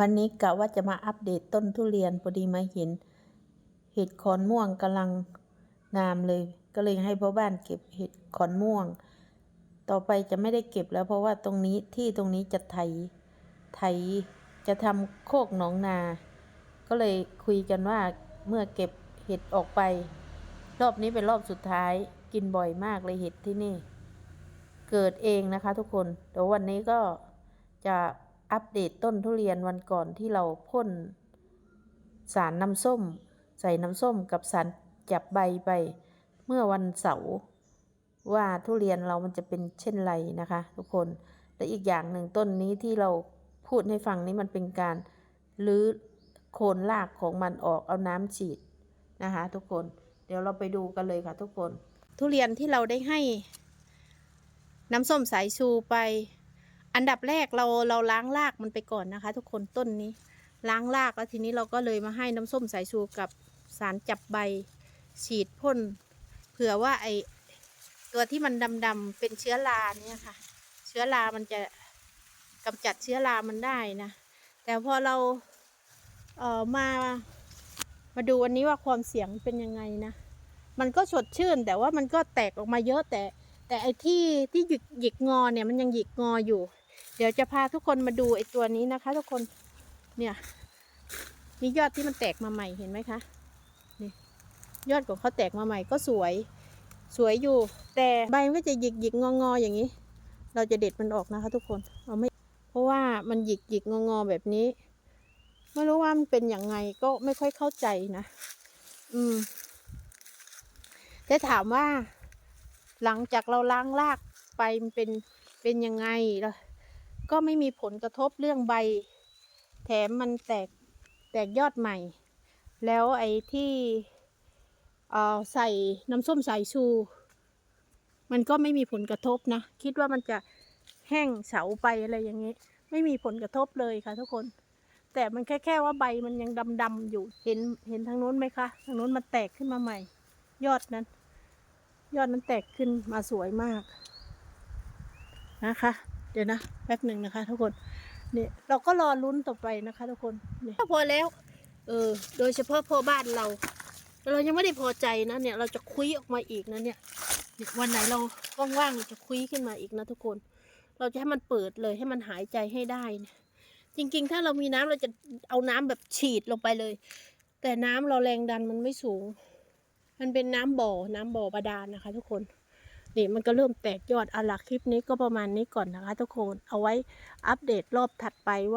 วันนี้กะว่าจะมาอัปเดตต้นทุเรียนพอดีมาเห็น เห็ดขอนม่วงกำลังงามเลย ก็เลยให้พ่อบ้านเก็บเห็ดขอนม่วง ต่อไปจะไม่ได้เก็บแล้วเพราะว่าตรงนี้ที่ตรงนี้จะไถ ไถจะทำโคกหนองนา ก็เลยคุยกันว่าเมื่อเก็บเห็ดออกไป รอบนี้เป็นรอบสุดท้ายกินบ่อยมากเลยเห็ดที่นี่ เกิดเองนะคะทุกคนเดี๋ยววันนี้ก็จะ อัปเดตต้นทุเรียนวันก่อนที่เราพ่นสารน้ำส้ม ใส่น้ำส้มกับสารจับใบไป เมื่อวันเสาร์ว่าทุเรียนเรามันจะเป็นเช่นไรนะคะ ทุกคน และอีกอย่างหนึ่งต้นนี้ที่เราพูดให้ฟังนี้มันเป็นการรื้อโคนรากของมันออกเอาน้ำฉีดนะคะ ทุกคน เดี๋ยวเราไปดูกันเลยค่ะ ทุกคน ทุเรียนที่เราได้ให้ น้ำส้มสายชูไป อันดับแรกเราเราล้างรากมันไปก่อนนะคะ ทุกคนต้นนี้ ล้างรากแล้วทีนี้เราก็เลยมาให้น้ำส้มสายชูกับสารจับใบ ฉีดพ่นเผื่อว่าไอตัวที่มันดำๆเป็นเชื้อราเนี่ยค่ะ เชื้อรามันจะกำจัดเชื้อรามันได้นะ แต่พอเราเออมามาดูวันนี้ว่าความเสี่ยงเป็นยังไงนะ มันก็สดชื่นแต่ว่ามันก็แตกออกมาเยอะแต่ แต่ไอ้ที่ที่หยิกหยิกงอเนี่ยมันยังหยิกงออยู่ เดี๋ยวจะพาทุกคนมาดูไอ้ตัวนี้นะคะ ทุกคน เนี่ยนี่ยอดที่มันแตกมาใหม่เห็นไหมคะนี่ยอดของเขาแตกมาใหม่ก็สวย สวยอยู่ แต่ใบมันก็จะหยิกหยิกงองออย่างนี้ เราจะเด็ดมันออกนะคะ ทุกคน เอาไม่ เพราะว่ามันหยิกหยิกงองอแบบนี้ ไม่รู้ว่ามันเป็นอย่างไงก็ไม่ค่อยเข้าใจนะ อืม แต่ถามว่า หลังจากเราล้างรากไปมันเป็นเป็นยังไงล่ะ ก็ไม่มีผลกระทบเรื่องใบ แถมมันแตกแตกยอดใหม่ แล้วไอ้ที่ใส่น้ำส้มสายชู มันก็ไม่มีผลกระทบนะ คิดว่ามันจะแห้งเฉาไปอะไรอย่างนี้ ไม่มีผลกระทบเลยค่ะทุกคน แต่มันแค่แค่ว่าใบมันยังดำๆอยู่ เห็นเห็นทางนู้นไหมคะ ทางนู้นมันแตกขึ้นมาใหม่ ยอดนั้น ยอดนั้นแตกขึ้นมาสวยมากนะคะ ดี๋ยวนะแป๊บหนึ่งนะคะ ทุกคนนี่เราก็รอลุ้นต่อไปนะคะ ทุกคนนี่พอแล้ว เออ โดยเฉพาะพ่อบ้านเรา เรายังไม่ได้พอใจนะเนี่ย เราจะคุยออกมาอีกนะเนี่ยวันไหนเราว่างๆเราจะคุยขึ้นมาอีกนะทุกคน เราจะให้มันเปิดเลยให้มันหายใจให้ได้เนี่ยจริงๆ ถ้าเรามีน้ำเราจะเอาน้ำแบบฉีดลงไปเลย แต่น้ำเราแรงดันมันไม่สูง มันเป็นน้ำบ่อน้ำบ่อบาดาลนะคะ ทุกคน นี่มันก็เริ่มแตกยอดเอาละคลิปนี้ก็ประมาณนี้ก่อนนะคะทุกคน เอาไว้อัปเดตรอบถัดไปว่า